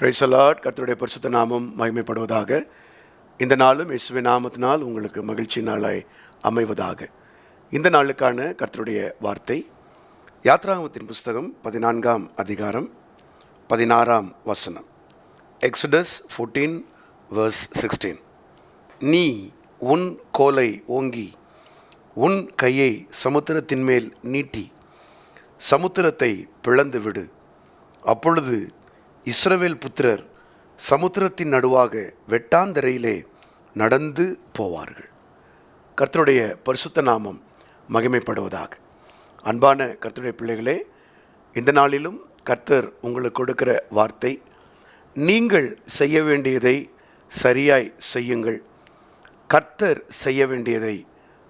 பிரைசலாட் கர்த்தருடைய பரிசுத்த நாமம் மகிமைப்படுவதாக. இந்த நாளும் இயேசுவின் நாமத்தினால் உங்களுக்கு மகிழ்ச்சி நாளாய் அமைவதாக. இந்த நாளுக்கான கர்த்தருடைய வார்த்தை யாத்ராமத்தின் புஸ்தகம் பதினான்காம் அதிகாரம் பதினாறாம் வசனம். எக்ஸடஸ் ஃபோர்டீன் வர்ஸ் சிக்ஸ்டீன் நீ உன் கோலை ஓங்கி உன் கையை சமுத்திரத்தின் மேல் நீட்டி சமுத்திரத்தை பிளந்து விடு அப்பொழுது இஸ்ரவேல் புத்திரர் சமுத்திரத்தின் நடுவாக வெட்டாந்தரையிலே நடந்து போவார்கள். கர்த்தருடைய பரிசுத்த நாமம் மகிமைப்படுவதாக. அன்பான கர்த்தருடைய பிள்ளைகளே இந்த நாளிலும் கர்த்தர் உங்களுக்கு கொடுக்கிற வார்த்தை நீங்கள் செய்ய வேண்டியதை சரியாய் செய்யுங்கள். கர்த்தர் செய்ய வேண்டியதை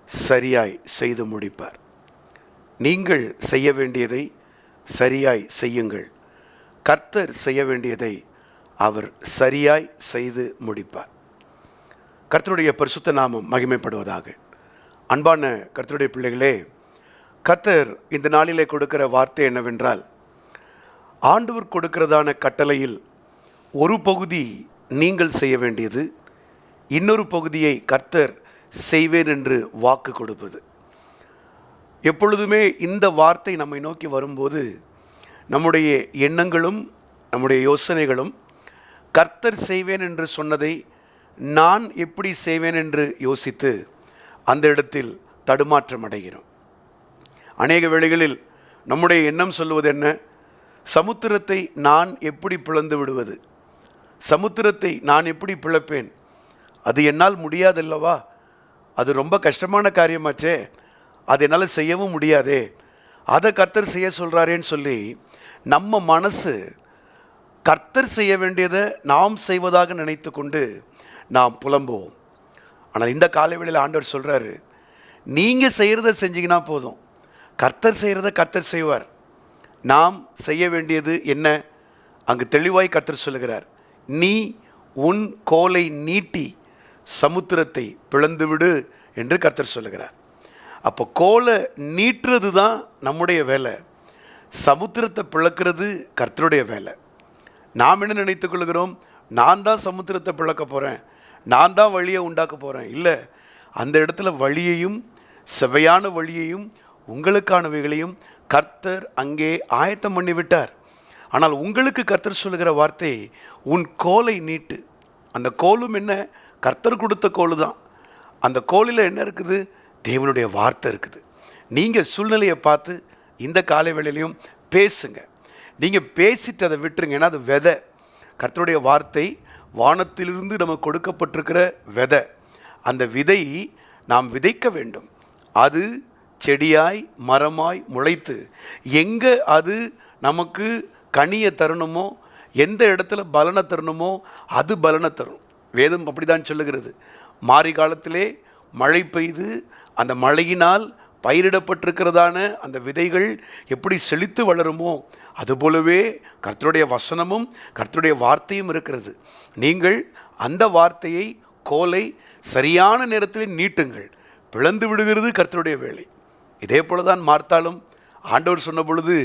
சரியாய் செய்து முடிப்பார். நீங்கள் செய்ய வேண்டியதை சரியாய் செய்யுங்கள். கர்த்தர் செய்ய வேண்டியதை அவர் சரியாய் செய்து முடிப்பார். கர்த்தருடைய பரிசுத்த நாமம் மகிமைப்படுவதாக. அன்பான கர்த்தருடைய பிள்ளைகளே கர்த்தர் இந்த நாளிலே கொடுக்கிற வார்த்தை என்னவென்றால் ஆண்டவர் கொடுக்கிறதான கட்டளையில் ஒரு பகுதி நீங்கள் செய்ய வேண்டியது இன்னொரு பகுதியை கர்த்தர் செய்வேன் என்று வாக்கு கொடுப்பது. எப்பொழுதுமே இந்த வார்த்தை நம்மை நோக்கி வரும்போது நம்முடைய எண்ணங்களும் நம்முடைய யோசனைகளும் கர்த்தர் செய்வேன் என்று சொன்னதை நான் எப்படி செய்வேன் என்று யோசித்து அந்த இடத்தில் தடுமாற்றம் அடைகிறோம். அநேக வேளைகளில் நம்முடைய எண்ணம் சொல்வது என்ன? சமுத்திரத்தை நான் எப்படி பிளந்து விடுவது? சமுத்திரத்தை நான் எப்படி பிளப்பேன்? அது என்னால் முடியாதல்லவா? அது ரொம்ப கஷ்டமான காரியமாச்சே. அது என்னால் செய்யவும் முடியாதே. அதை கர்த்தர் செய்ய சொல்கிறாரேன்னு சொல்லி நம்ம மனசு கர்த்தர் செய்ய வேண்டியதை நாம் செய்வதாக நினைத்து கொண்டு நாம் புலம்புவோம். ஆனால் இந்த காலவெளியில் ஆண்டவர் சொல்கிறாரு நீங்கள் செய்கிறத செஞ்சீங்கன்னா போதும். கர்த்தர் செய்கிறத கர்த்தர் செய்வார். நாம் செய்ய வேண்டியது என்ன? அங்கு தெளிவாய் கர்த்தர் சொல்லுகிறார் நீ உன் கோலை நீட்டி சமுத்திரத்தை பிளந்துவிடு என்று கர்த்தர் சொல்லுகிறார். அப்போ கோலை நீட்டுறது தான் நம்முடைய வேலை. சமுத்திரத்தை பிளக்கிறது கர்த்தருடைய வேலை. நாம் என்ன நினைத்துக்கொள்கிறோம் நான் தான் சமுத்திரத்தை பிளக்க போகிறேன் நான் தான் வழியை உண்டாக்க போகிறேன் இல்லை அந்த இடத்துல வழியையும் செவையான வழியையும் உங்களுக்கானவைகளையும் கர்த்தர் அங்கே ஆயத்தம் பண்ணி விட்டார் ஆனால் உங்களுக்கு கர்த்தர் சொல்லுகிற வார்த்தை உன் கோலை நீட்டு. அந்த கோலும் என்ன? கர்த்தர் கொடுத்த கோலு தான் அந்த கோலில் என்ன இருக்குது? தேவனுடைய வார்த்தை இருக்குது. நீங்கள் சூழ்நிலையை பார்த்து இந்த காலை வேளையிலையும் பேசுங்க. நீங்கள் பேசிட்டு அதை விட்டுருங்க. ஏன்னா அது விதை. கர்த்தருடைய வார்த்தை வானத்திலிருந்து நமக்கு கொடுக்கப்பட்டிருக்கிற விதை. அந்த விதை நாம் விதைக்க வேண்டும். அது செடியாய் மரமாய் முளைத்து எங்கே அது நமக்கு கனியை தரணுமோ எந்த இடத்துல பலனை தரணுமோ அது பலனை தரும். வேதம் அப்படிதான் சொல்லுகிறது. மாறி காலத்திலே மழை பெய்து அந்த மழையினால் பயிரிடப்பட்டிருக்கிறதான அந்த விதைகள் எப்படி செழித்து வளருமோ அதுபோலவே கர்த்தருடைய வசனமும் கர்த்தருடைய வார்த்தையும் இருக்கிறது. நீங்கள் அந்த வார்த்தையை கோலை சரியான நேரத்தில் நீட்டுங்கள். பிளந்து விடுகிறது கர்த்தருடைய வேலை. இதே போல தான் மார்த்தாலும் ஆண்டவர் சொன்ன பொழுது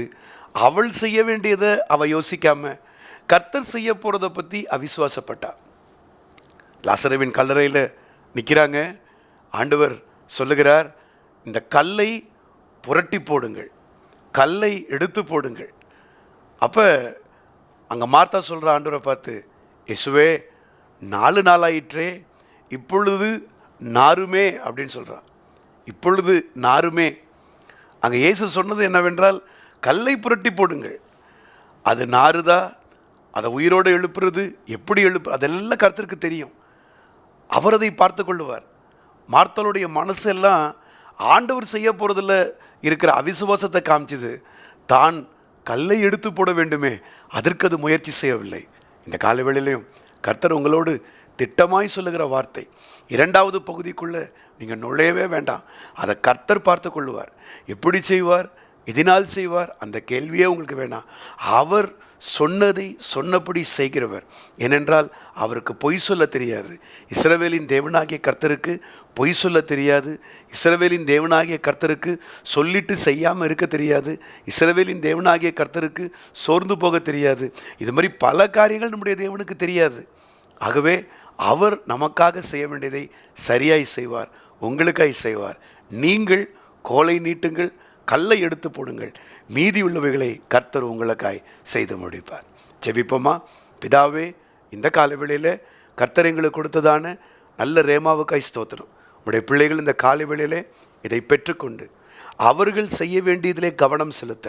அவள் செய்ய வேண்டியதை அவள் யோசிக்காம கர்த்தர் செய்ய போகிறத பற்றி அவிசுவாசப்பட்டா. லாசரவின் கல்லறையில் நிற்கிறாங்க ஆண்டவர் சொல்லுகிறார் இந்த கல்லை புரட்டி போடுங்கள் கல்லை எடுத்து போடுங்கள். அப்போ அங்கே மார்த்தா சொல்கிற ஆண்டவரை பார்த்து இயேசுவே நாலு நாளாயிற்றே இப்பொழுது நாருமே அப்படின்னு சொல்கிறான் இப்பொழுது நாருமே. அங்கே இயேசு சொன்னது என்னவென்றால் கல்லை புரட்டி போடுங்கள். அது நாறுதா? அதை உயிரோடு எழுப்புறது? எப்படி எழுப்பு? அதெல்லாம் கருத்திற்கு தெரியும். அவர் அதை பார்த்து கொள்ளுவார். மார்த்தலுடைய மனசு எல்லாம் ஆண்டவர் செய்ய போகிறதில் இருக்கிற அவிசுவாசத்தை காமிச்சது. தான் கல்லை எடுத்து போட வேண்டுமே அதற்கு அது முயற்சி செய்யவில்லை. இந்த காலவெளியிலையும் கர்த்தர் உங்களோடு திட்டமாய் சொல்லுகிற வார்த்தை. இரண்டாவது பகுதிக்குள்ளே நீங்கள் நுழையவே வேண்டாம். அதை கர்த்தர் பார்த்து கொள்ளுவார். எப்படி செய்வார்? எதினால் செய்வார்? அந்த கேள்வியே உங்களுக்கு வேணாம். அவர் சொன்னதை சொன்னபடி செய்கிறவர். ஏனென்றால் அவருக்கு பொய் சொல்ல தெரியாது. இஸ்ரவேலின் தேவனாகிய கர்த்தருக்கு பொய் சொல்ல தெரியாது. இஸ்ரவேலின் தேவனாகிய கர்த்தருக்கு சொல்லிட்டு செய்யாமல் இருக்க தெரியாது. இஸ்ரவேலின் தேவனாகிய கர்த்தருக்கு சோர்ந்து போக தெரியாது. இது மாதிரி பல காரியங்கள் நம்முடைய தேவனுக்கு தெரியாது. ஆகவே அவர் நமக்காக செய்ய வேண்டியதை சரியாய் செய்வார் உங்களுக்காய் செய்வார். நீங்கள் கோலை நீட்டுங்கள் கல்லை எடுத்து போடுங்கள். மீதி உள்ளவைகளை கர்த்தர் உங்களுக்காய் செய்து முடிப்பார். ஜெபிப்போமா? பிதாவே இந்த காலவெளியில் கர்த்தர் எங்களுக்கு கொடுத்ததான நல்ல ரேமாவுக்காய் ஸ்தோத்திரம். உடைய பிள்ளைகள் இந்த காலவெளியிலே இதை பெற்றுக்கொண்டு அவர்கள் செய்ய வேண்டியதிலே கவனம் செலுத்த.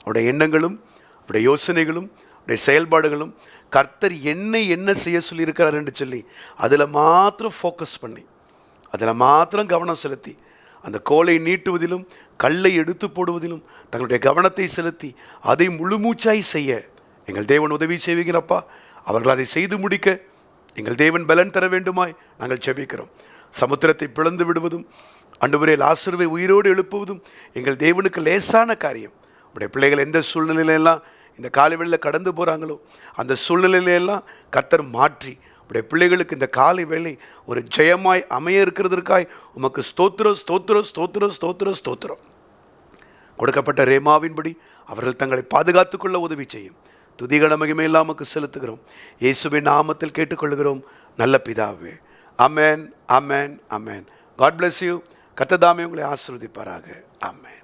அவருடைய எண்ணங்களும் அவருடைய யோசனைகளும் அவருடைய செயல்பாடுகளும் கர்த்தர் என்னை என்ன செய்ய சொல்லியிருக்கிறார் என்று சொல்லி அதில் மாத்திரம் ஃபோக்கஸ் பண்ணி அதில் மாத்திரம் கவனம் செலுத்தி அந்த கோலை நீட்டுவதிலும் கல்லை எடுத்து போடுவதிலும் தங்களுடைய கவனத்தை செலுத்தி அதை முழுமூச்சாய் செய்ய எங்கள் தேவன் உதவி செய்வீங்கிறப்பா அவர்கள் அதை செய்து முடிக்க எங்கள் தேவன் பலன் தர வேண்டுமாய் நாங்கள் செபிக்கிறோம். சமுத்திரத்தை பிளந்து விடுவதும் அன்றுவரே லாசருவை உயிரோடு எழுப்புவதும் எங்கள் தேவனுக்கு லேசான காரியம். உடைய பிள்ளைகள் எந்த சூழ்நிலையிலெல்லாம் இந்த காலை கடந்து போகிறாங்களோ அந்த சூழ்நிலையிலெல்லாம் கத்தர் மாற்றி உடைய பிள்ளைகளுக்கு இந்த காலை வேளை ஒரு ஜெயமாய் அமைய இருக்கிறதற்காய் உமக்கு ஸ்தோத்திரம் ஸ்தோத்திரம் ஸ்தோத்திரம் ஸ்தோத்திரம் ஸ்தோத்திரம். கொடுக்கப்பட்ட ரேமாவின்படி அவர்கள் தங்களை பாதுகாத்துக்கொள்ள உதவி செய்யும். துதிகள மகிமையெல்லாம் உமக்கு செலுத்துகிறோம். இயேசுவின் நாமத்தில் கேட்டுக்கொள்கிறோம். நல்ல பிதாவே. Amen amen amen God bless you கத்ததாமே உங்களை ஆசிர்வதிப்பாராக. அமேன்